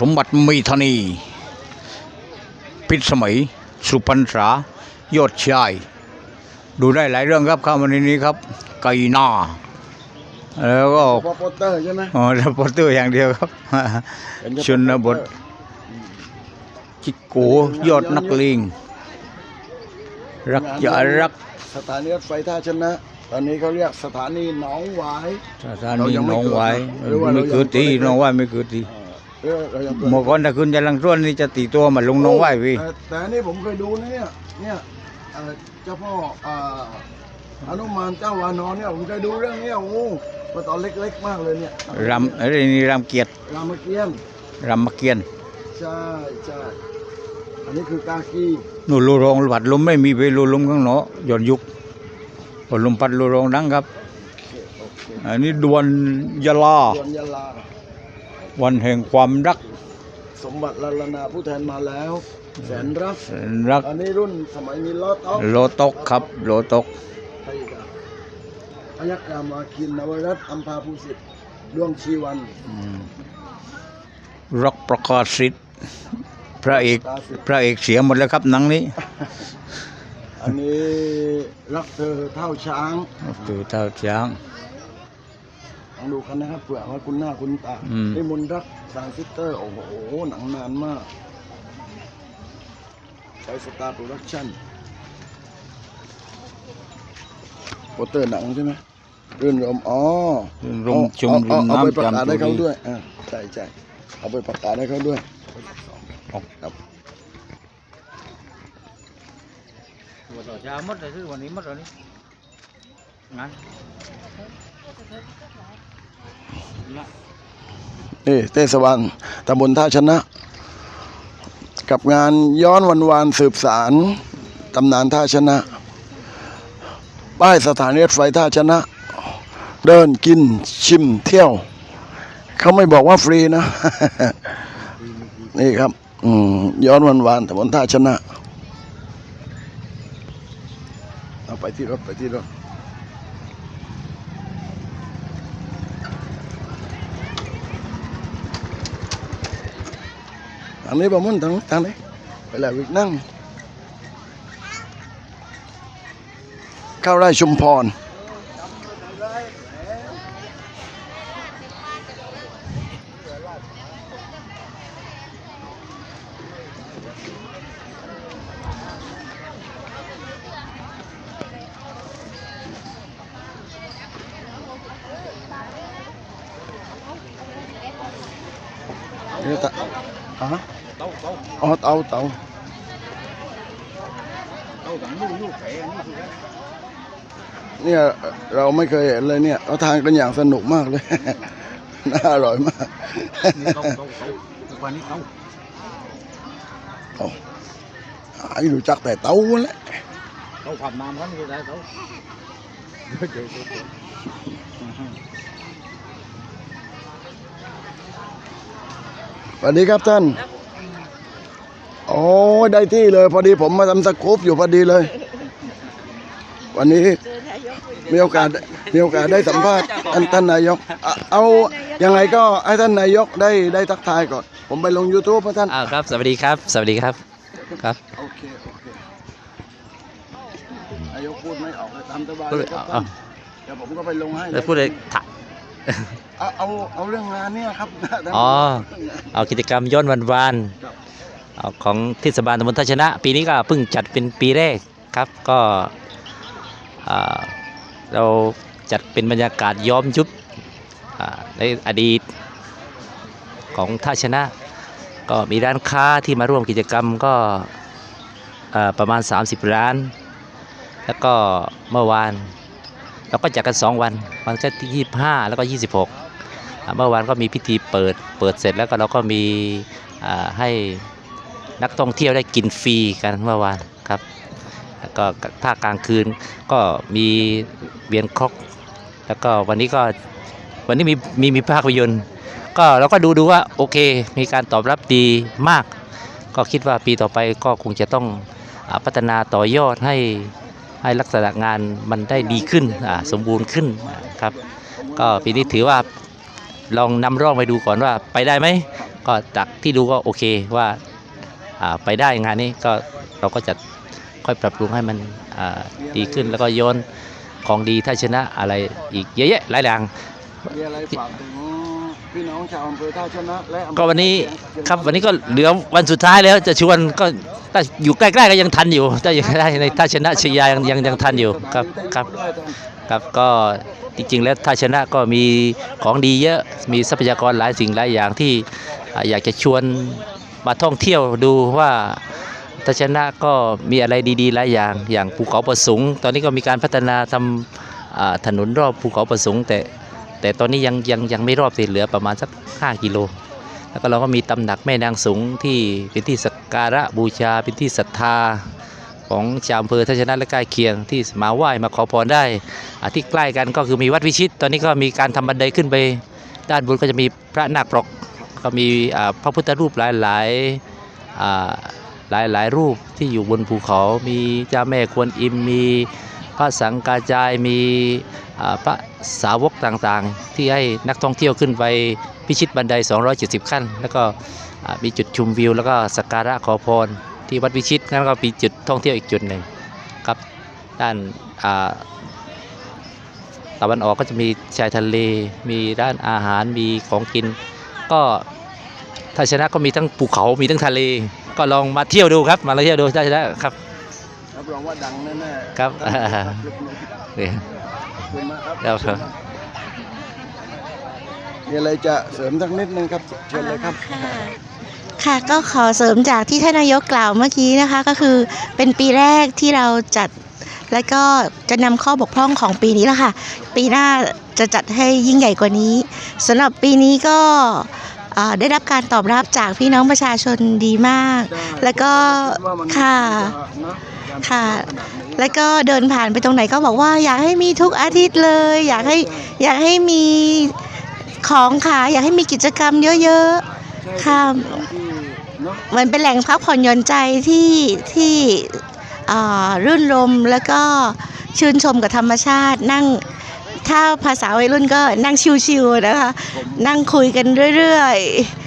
สมบัติมีธานีพิษสมัย สุพรรณษายอดชาย ดูได้หลายเรื่องครับข้ามวันนี้ครับ ไก่นาแล้วก็พอโปสเตอร์ใช่ไหมอ๋อแล้วโปสเตอร์อย่างเดียวครับเห็แค่ชนบทจิกโกยอดนักเลงรักอย่ารักสถานีรถไฟท่าชนะ ตอนนี้เขาเรียกสถานีหนองหวายสถานีหน้องไว้หรือว่าเราไม่ยังเกิดตีหน้องไว้ไม่เกิดตี เออเรายังเปิดเมื่อก่อนถ้าคุณจะลังส่วนนี่จะตีตัวมาลงหน้องไว้พี่แต่แต่อันนี่ผมเคยดูนะเนี่ยเนี่ยเอ่อเจ้าพ่ออ่าอนุมานเจ้าวานอนเนี่ยผมเคยดูเรื่องเนี้ยโอ้โหมาตอนเล็กๆมากเลยเนี่ยรำอะไรนี่รำเกียรติรามเกียรติ์รำมาเกียรติใช่ใช่อันนี้คือกากีนู่นลูรองผัดลมไม่มีไปลูลมข้างเนาะย้อนยุคพอลมพัดลูรองดังครับโอเคโอเคอันนี้ดวนยาลา ส่วนยาลา วันแห่งความรัก สมบัติลาลนาผู้แทนมาแล้ว แสนรักรัก อันนี้รุ่นสมัยมีล้อต๊อกโลตกครับ โลตกใครอีกอะพยักรามาคินนวรัตน์อัมพาภูสิทธิ์ดวงชีวันอืมรักประกาศสิทธิ์พระเอกพระเอกเสียหมดแล้วครับหนังนี้ อันนี้รักเธอเท่าช้างตัวเท่าช้างลอง ดูกันนะครับเผื่อว่าคุณหน้าคุณตาอืมนี่มนต์รักสางซิสเตอร์ โอ้โห หนังนานมาก ใช้สตาร์โปรดักชั่นโปสเตอร์หนังใช่ไหมรื่นรมอ๋อรมชมเอาริมเอาเอาไปน้ำประกาศจำให้ตุเขารีด้วยอ่าใช่ใช่เอาไปประกาศให้เขาด้วยเอาครับตัวต่อช้า นนี้หมดเลยนี่งั้นนี่เทศบาลตำบลท่าชนะ กับงานย้อนวันวานสืบสารตำนานท่าชนะ ป้ายสถานีรถไฟท่าชนะ เดินกินชิมเที่ยว เขาไม่บอกว่าฟรีนะ นี่ครับย้อนวันวานตำบลท่าชนะ เอาไปที่รถไปที่รถ ทางนี้บ่มุ่นทางทางนี้ไปแล้ววิกนั่งเข้าไร่ชุมพรนี่ตะ อะฮะเต้าเต้าอ๋อเตาเตาเต้าถังลูกลูกแผลนี่คือเนี่ยเราไม่เคยเห็นเลยเนี่ยเราทานกันอย่างสนุกมากเลย น่าอร่อยมากนี่เต้าเต้าเต้าทุกวันนี้เต้าโอ้หายรู้จักแต่เตาแหละเต้าความน้ำกันคือได้เต้าเดี๋ยวเดี๋ยวเดี๋ยว สวัสดีครับท่านโอ้ยได้ที่เลย พอดีผมมาทำสกู๊ปอยู่พอดีเลย วันนี้มีโอกาสมีโอกาสได้สัมภาษณ์ท่านท่านนายกเอาเอายังไงก็ให้ท่านนายกได้ได้ทักทายก่อน ผมไปลง YouTube ให้ท่าน อ้าวครับ สวัสดีครับ สวัสดีครับ ครับ โอเค โอเคนายกพูดไม่ออกเลยตามสบายพูดเลยครับเอาท่านเดี๋ยวผมก็ไปลงให้แล้วพูดเลยถะ เอาเอาเอาเรื่องงานเนี่ยครับอ๋อเอากิจกรรมย้อนวันวานเอาของเทศบาลตำบลท่าชนะ ปีนี้ก็เพิ่งจัดเป็นปีแรกครับก็เราจัดเป็นบรรยากาศย้อมยุบในอดีตของท่าชนะ ก็มีร้านค้าที่มาร่วมกิจกรรมก็ประมาณ 30 ร้าน แล้วก็เมื่อวาน เราก็จัดกัน 2 วัน วันที่25แล้วก็ 26 เมื่อวานก็มีพิธีเปิดเปิดเสร็จแล้วก็เราก็มีให้นักท่องเที่ยวได้กินฟรีกันเมื่อวานครับแล้วก็ภาคกลางคืนก็มีเวียนครกแล้วก็วันนี้ก็วันนี้มีมีมีภาพยนตร์ก็เราก็ดูดูว่าโอเคมีการตอบรับดีมาก ก็คิดว่าปีต่อไปก็คงจะต้องพัฒนาต่อยอดให้ ให้ลักษณะงานมันได้ดีขึ้นอ่าสมบูรณ์ขึ้นอ่าครับ ก็ปีนี้ถือว่าลองนำร่องไปดูก่อนว่าไปได้ไหมก็จากที่ดูก็โอเคว่าอ่าไปได้งานนี้ก็เราก็จะค่อยปรับปรุงให้มันอ่าดีขึ้นแล้วก็โยนของดีถ้าชนะอะไรอีกเยอะแยะหลายอย่างมีอะไรฝากถึงพี่น้องชาวอำเภอท่าชนะและอำเภอก็วันนี้เชียงครับวันนี้ก็เหลือวันสุดท้ายแล้วจะชวนก็ ถ้าอยู่ใกล้ๆก็ยังทันอยู่ถ้าอยู่ได้ในถ้าชนะชยายังยังยังทันอยู่ครับครับครับก็จริงๆ แล้วถ้าชนะก็มีของดีเยอะมีทรัพยากรหลายสิ่งหลายอย่างที่อยากจะชวนมาท่องเที่ยวดูว่าถ้าชนะก็มีอะไรดีๆหลายอย่างอย่างภูเขาประสงค์ตอนนี้ก็มีการพัฒนาทำอ่าถนนรอบภูเขาประสงค์แต่แต่ตอนนี้ยังยังยังไม่รอบสิเหลือประมาณสัก 5 กิโล แล้วก็เราก็มีตำหนักแม่นางสูงที่เป็นที่สักการะบูชาเป็นที่ศรัทธาของชาวอำเภอทัชนะและใกล้เคียงที่มาไหว้มาขอพรได้อ่าที่ใกล้กันก็คือมีวัดวิชิต ตอนนี้ก็มีการทำบันไดขึ้นไปด้านบนก็จะมีพระนาคปรกก็มีอ่าพระพุทธรูปหลายหลายอ่าหลายหลายรูปที่อยู่บนภูเขา มีเจ้าแม่กวนอิมมีพระสังกาจายมี พระสาวกต่างๆ ที่ให้นักท่องเที่ยวขึ้นไปพิชิตบันได 270 ขั้น แล้วก็อ่ามีจุดชมวิว แล้วก็สักการะขอพรที่วัดวิชิตแล้วก็มีจุดท่องเที่ยวอีกจุดหนึ่งครับด้านอ่าตะวันออกก็จะมีชายทะเล มีด้านอาหารมีของกิน ก็ถ้าชนะก็มีทั้งภูเขามีทั้งทะเล ก็ลองมาเที่ยวดูครับ มาเที่ยวดูถ้าชนะครับรับรองว่าดังแน่ๆครับท่าน ครับคลิปนี้เนี่ยขอบคุณมากครับครับมีอะไรจะเสริมสักนิดนึงครับเชิญเลยครับค่ะค่ะก็ขอเสริมจากที่ท่านนายกกล่าวเมื่อกี้นะคะ ก็คือเป็นปีแรกที่เราจัด แล้วก็จะนำข้อบกพร่องของปีนี้แหละค่ะ ปีหน้าจะจัดให้ยิ่งใหญ่กว่านี้สำหรับปีนี้ก็อ่าได้รับการตอบรับจากพี่น้องประชาชนดีมาก แล้วก็ค่ะ ค่ะ แล้วก็เดินผ่านไปตรงไหนก็บอกว่า อยากให้มีทุกอาทิตย์เลย อยากให้อยากให้มีของขายอยากให้มีกิจกรรมเยอะๆค่ะเนาะมันเป็นแหล่งพักผ่อนหย่อนใจที่ที่รื่นรมแล้วก็ชื่นชมกับธรรมชาตินั่งถ้าภาษาวัยรุ่นก็นั่งชิวๆนะคะ นั่งคุยกันเรื่อย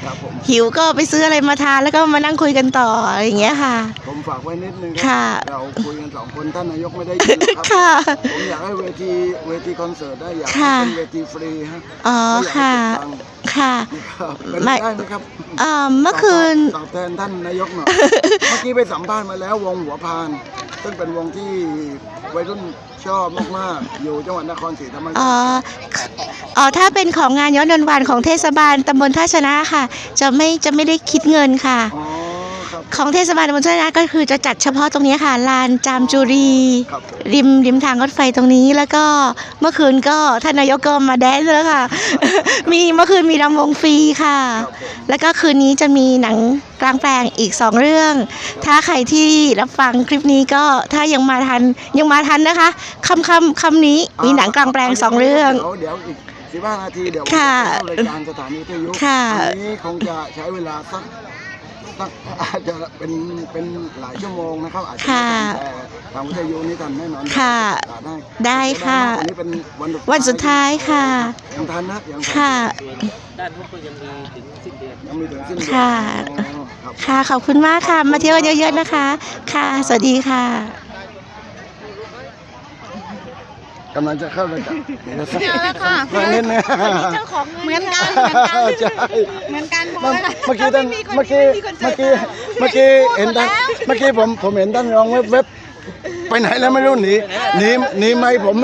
ครับผมๆหิวก็ไปซื้ออะไรมาทานแล้วก็มานั่งคุยกันต่ออะไรอย่างเงี้ยค่ะ ผมฝากไว้นิดนึงคค่ะรัเราคุยกันสองคนท่านนายกไม่ได้ยินหรอกครับ ค่ะ ผมอยากให้เวทีเวทีคอนเสิร์ตได้อยากให้ค่ะ เป็นเวทีฟรีฮะอ๋อไม่อยากให้ค่ะเก็บตังค์ค่ะ นะครับเป็นไม่ไปได้ไหมครับอ่าเมื่อคืน ตอบแทนท่านนายกหน่อย เมื่อกี้ไปสัมภาษณ์มาแล้ววงหัวพาน ซึ่งเป็นวงที่วัยรุ่นชอบมากๆอยู่จังหวัดนครศรีธรรมราอ๋อช อ๋อถ้าเป็นของงานย้อนวันวานของเทศบาลตำบลท่าชนะค่ะ จะไม่จะไม่ได้คิดเงินค่ะ อ๋อครับ ของเทศบาลตำบลท่าชนะก็คือจะจัดเฉพาะตรงนี้ค่ะลานจามจุรี ครับผมริมริมทางรถไฟตรงนี้แล้วก็เมื่อคืนก็ท่านนายกก็มาแดนซ์แล้วค่ะ มีเมื่อคืนมีรำวงฟรีค่ะ ครับผมแล้วก็คืนนี้จะมีหนังกลางแปลงอีกสองเรื่อง ถ้าใครที่รับฟังคลิปนี้ก็ถ้ายังมาทันยังมาทันนะคะคำคำคำนี้มีหนังกลางแปลงสองเรื่อง ดี๋ยวเดี๋ยวอีก สิบห้านาทีเดี๋ยวผมค่ะจะเข้ารายการสถานีวิทยุค่ะ อันนี้คงจะใช้เวลาสักสักอาจจะเป็นเป็นหลายชั่วโมงนะครับอาจจะไม่ทันแต่ทางวิทยุนี่ทันแน่นอนค่ะประกาศได้ได้ค่ะวันนี้เป็นวันวันสุดท้ายค่ะ ยังทันนะยังทันค่ะด้านนู้นก็ยังมีถึงสิ้นเดือน ยังมีถึงสิ้นเดือนค่ะ อ๋อครับ ค่ะ ขอบคุณมากค่ะ มาเที่ยวกันเยอะๆนะคะ ค่ะ สวัสดีค่ะ กำลังจะเข้ารายการเดี๋ยวสักเจอแล้วค่ะสักนิดนึงเจ้าของเหมือนกันเหมือนกันใช่เหมือนกันเมื่อค่ะเมื่อกี้ท่านถ้าเมื่อไกี้ไคนเมื่อสิกี้ร์ตเมื่อกี้พูดเห็นท่านหมดแล้วเมื่อกี้ผมผมเห็นท่านรองเว็บเว็บไปไหนแล้วไม่รู้หนีหนีหนีไม่ผม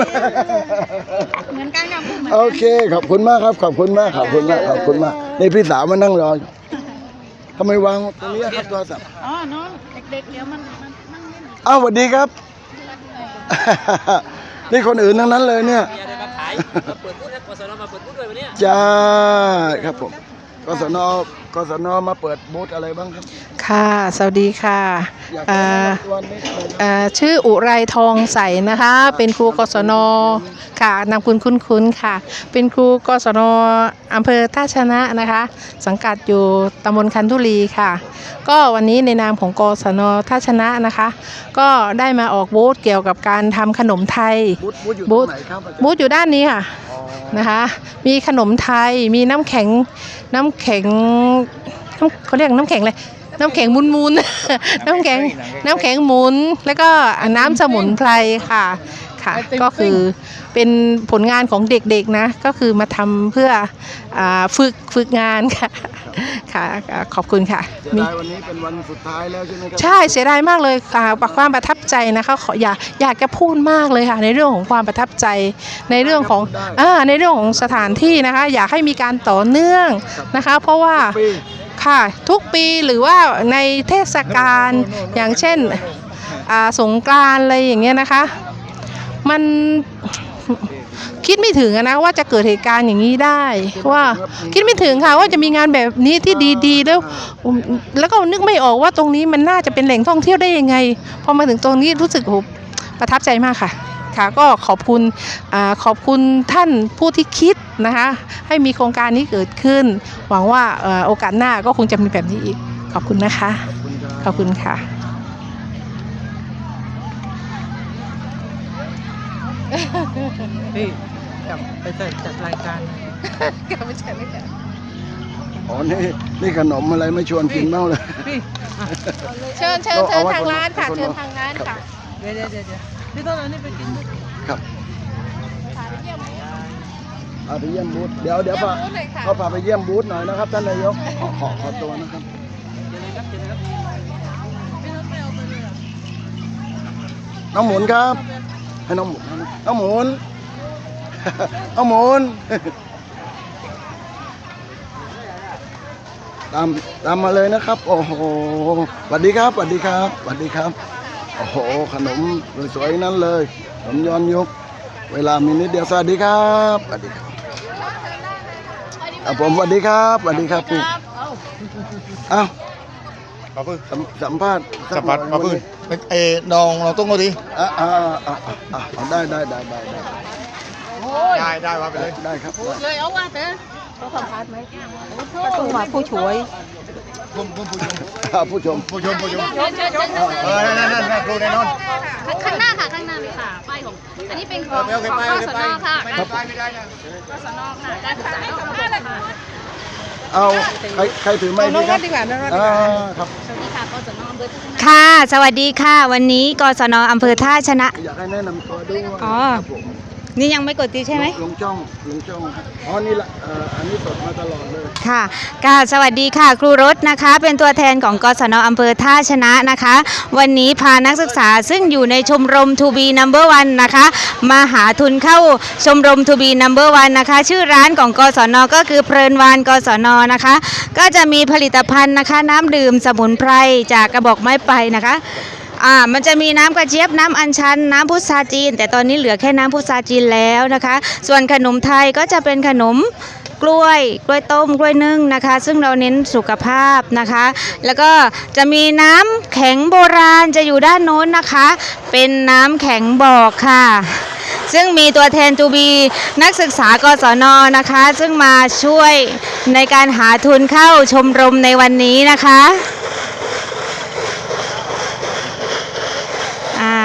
เหมือนกันค่ะพูดเหมือนโอกันเคขอบคุณมากครับ ขอบคุณมากขอบคุณมากขอบคุณมากนี่พี่สาวมานั่งรออยู่ทำไมวางตรงนี้ครับโทรศัพท์อ๋อน้องเด็กๆเดี๋ยวมันมันนั่งเล่นอ้าวสวัสดีครับ นี่คนอื่นทั้งนั้นเลยเนี่ยมีอะไรมาขายมาเปิดบูธนะกศนมาเปิดบูธด้วยวันเนี้ยจ้าครับผมกศน กศนมาเปิดบูธอะไรบ้างครับ ค่ะ สวัสดีค่ะอยากอ่าจะแนะนำตัวนิดหนึงเอ่อชื่ออุไรทองใสนะคะ เป็นครูกศนค่ะนามคุณคุ้นๆค่ะ เป็นครูกศนอำเภอท่าชนะนะคะ สังกัดอยู่ตำบลคันธุรีค่ะ ก็วันนี้ในนามของกศนท่าชนะนะคะ ก็ได้มาออกบูธเกี่ยวกับการทำขนมไทย บูธบูธอยู่ตบูรงธไหนครับอาจารย์บูธอยู่ด้านนี้ค่ะ อ๋อนะคะ มีขนมไทย มีน้ำแข็ง น้ำแข็งน้ำเขาเรียกน้ำแข็งเลย น้ำแข็งมุนมุนๆน้ำแข็ง น้ำแข็งหมุน แล้วก็น้ำสมุนไพรค่ะ ค่ะ ก็คือเป็นผลงานของเด็กๆนะ ก็คือมาทำเพื่ออาฝึกฝึกงานค่ะค่ะค่ะขอบคุณค่ะเสียมีดายวันนี้เป็นวันสุดท้ายแล้วใช่ไหมครัใช่เสียดายมากเลยค่ะความประทับใจนะคะขออยากอยากจะพูดมากเลยค่ะ ในเรื่องของความประทับใจในเรื่องของอ่าในเรื่องของสถานที่นะคะ อยากให้มีการต่อเนื่องนะคะ เพราะว่าปีค่ะทุกปีหรือว่าในเทศกาลอย่างเช่นอ่าสงกรานต์อะไรอย่างเงี้ยนะคะ มันคิดไม่ถึงนะว่าจะเกิดเหตุการณ์อย่างนี้ได้ ว่าคิดไม่ถึงค่ะว่าจะมีงานแบบนี้ที่ดีๆแล้ว แล้วก็นึกไม่ออกว่าตรงนี้มันน่าจะเป็นแหล่งท่องเที่ยวได้ยังไงพอมาถึงตรงนี้รู้สึกโหประทับใจมากค่ะค่ะก็ขอบคุณอาขอบคุณท่านผู้ที่คิดนะคะให้มีโครงการนี้เกิดขึ้น หวังว่าโอกาสหน้าก็คงจะมีแบบนี้อีก ขอบคุณนะคะ ขอบคุณค่ะ พี่กลับไปจัดจัดรายการอ๋อนี่นี่ขนมอะไรไม่ชวนกินเมาเลยพี่เชิญเชิญเชิญทางร้านค่ะเชิญทางร้านค่ะเดี๋ยวเดี๋ยวเดี๋ยวเดี๋ยวพี่ต้นเอานี่ไปกินด้วยครับพาไปเยี่ยมบูธเดี๋ยวเดี๋ยวพาเยี่ยมบูธเลยค่ะเขาพาไปเยี่ยมบูธหน่อยนะครับท่านนายกขอขอขอตัวนะครับน้องหมุนครับ ให้น้องหมุนนะน้องหมุนน้องหมุนตามตามมาเลยนะครับ โอ้โหสวัสดีครับสวัสดีครับสวัสดีครับ โอ้โห ขนมสวยๆนั้นเลยขนมย้อนยุคเวลามีนิดเดียวสวัสดีครับสวัสดีครับอะผมสวัสดีครับสวัสดีครับพี่เอ้า ปลาพื้นสัมสัมภาษณ์สัมผัสปลาพื้นเป็นเอดองเราต้องเอาดิอะอะอะอะอะอะได้ได้ได้ได้ได้ได้ได้มาไปเลยได้ครับได้เลยเอาว่าเถอะต้องมาผู้ช่วยอะผู้ชมผู้ชมผู้ชมเชิญเชิญเชิญเออนั่นนั่นนั่นนั่นครูแน่นอนข้างหน้าค่ะข้างหน้าเลยค่ะป้ายของอันนี้เป็นของเออของไปกโอศเคไปนค่ะไม่ได้ไปไม่ได้นะกศนค่ะการศึกษานอกระบบค่ะ เอาใครใครถือไม้น้ดีองครัรัฐบดีกว่าน้องรัฐดีอ่ากว่าครับสวัสดีค่ะกศนอำเภอท่าชนะค่ะ สวัสดีค่ะ วันนี้กศนอำเภอท่าชนะ อยากให้แนะนำตัวด้วยอ๋อ ครับผม นี่ยังไม่กดติดใช่ไหม ลงช่องลงช่องอ๋อนี่ละเอ่ออันนี้สดมาตลอดเลย ค่ะค่ะ สวัสดีค่ะ ครูรถนะคะ เป็นตัวแทนของกศนอำเภอท่าชนะนะคะ วันนี้พานักศึกษาซึ่งอยู่ในชมรม To be number one นะคะ มาหาทุนเข้าชมรม To be number one นะคะ ชื่อร้านของกศนก็คือเพลินวานกศนนะคะ ก็จะมีผลิตภัณฑ์นะคะ น้ำดื่มสมุนไพรจากกระบอกไม้ไผ่นะคะ อ่ามันจะมีน้ำกระเจี๊ยบน้ำอัญชันน้ำพุทราจีน แต่ตอนนี้เหลือแค่น้ำพุทราจีนแล้วนะคะ ส่วนขนมไทยก็จะเป็นขนมกล้วยกล้วยต้มกล้วยนึ่งนะคะ ซึ่งเราเน้นสุขภาพนะคะ แล้วก็จะมีน้ำแข็งโบราณจะอยู่ด้านโน้นนะคะ เป็นน้ำแข็งบอกค่ะซึ่งมีตัวแทนจูบีนักศึกษากศนนะคะ ซึ่งมาช่วยในการหาทุนเข้าชมรมในวันนี้นะคะ อ่า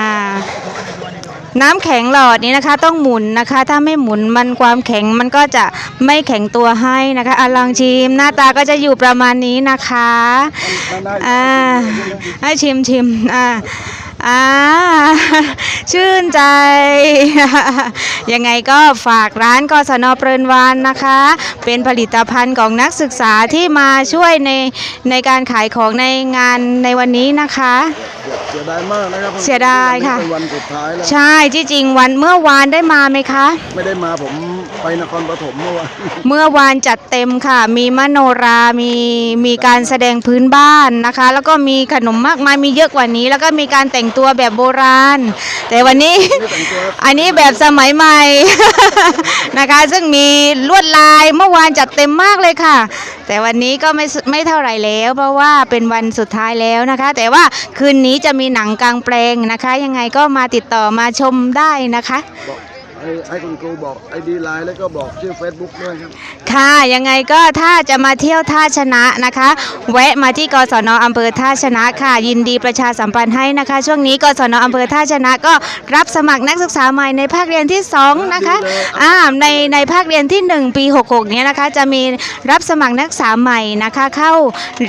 น้ำแข็งหลอดนี้นะคะต้องหมุนนะคะ ถ้าไม่หมุนมันความแข็งมันก็จะไม่แข็งตัวให้นะคะอะลองชิมหน้าตาก็จะอยู่ประมาณนี้นะคะอ่าให้ชิมชิมอ่า อ่าชื่นใจ ยังไงก็ฝากร้านกศนเปรินวานนะคะ เป็นผลิตภัณฑ์ของนักศึกษาที่มาช่วยในในการขายของในงานในวันนี้นะคะ เสียดายมากนะครับเสียดายค่ะ วันนี้เป็นวันสุดท้ายแล้ว ใช่ที่จริงวันเมื่อวานได้มาไหมคะ ไม่ได้มาผมไปนครปฐมเมื่อวานเมื่อวานจัดเต็มค่ะ มีมโนรา มีมีการแสดงพื้นบ้านนะคะ แล้วก็มีขนมมากมายมีเยอะกว่านี้ แล้วก็มีการแต่งตัวแบบโบราณ แต่วันนี้ อันนี้แบบสมัยใหม่ นะคะ ซึ่งมีลวดลายเมื่อวานจัดเต็มมากเลยค่ะ แต่วันนี้ก็ไม่สไม่เท่าไหร่แล้ว เพราะว่าเป็นวันสุดท้ายแล้วนะคะ แต่ว่าคืนนี้จะมีหนังกลางแปลงนะคะ ยังไงก็มาติดต่อมาชมได้นะคะอ ให้ให้คุณครูบอกไอดีไลน์แล้วก็บอกชื่อ Facebook ด้วยครับ ค่ะยังไงก็ถ้าจะมาเที่ยวท่าชนะนะคะ แวะมาที่กศนอำเภอท่าชนะค่ะ ยินดีประชาสัมพันธ์ให้นะคะ ช่วงนี้กศนอำเภอท่าชนะก็รับสมัครนักศึกษาใหม่ในภาคเรียนที่2นะคะอ่าในในภาคเรียนที่1ปี66เนี้ยนะคะ จะมีรับสมัครนักศึกษาใหม่นะคะ เข้า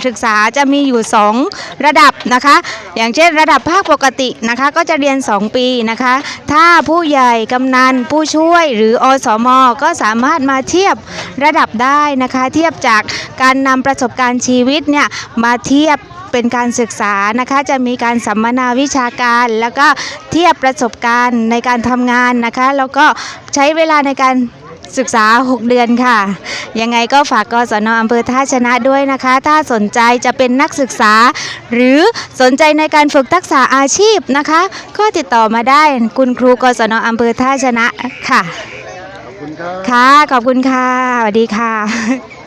ศึกษาจะมีอยู่2ระดับนะคะ อย่างเช่นระดับภาคปกตินะคะ ก็จะเรียน 2 ปีนะคะ ถ้าผู้ใหญ่กำนันผู้ช่วยหรืออสม ก็สามารถมาเทียบระดับได้นะคะ เทียบจากการนำประสบการณ์ชีวิตเนี่ยมาเทียบเป็นการศึกษานะคะจะมีการสัมมนาวิชาการ แล้วก็เทียบประสบการณ์ในการทำงานนะคะ แล้วก็ใช้เวลาในการ ศึกษา 6 เดือนค่ะ ยังไงก็ฝากกศนอำเภอท่าชนะด้วยนะคะ ถ้าสนใจจะเป็นนักศึกษา หรือสนใจในการฝึกทักษะอาชีพนะคะ ก็ติดต่อมาได้คุณครูกศนอำเภอท่าชนะค่ะ ขอบคุณครับ ค่ะ ขอบคุณค่ะสวัสดีค่ะ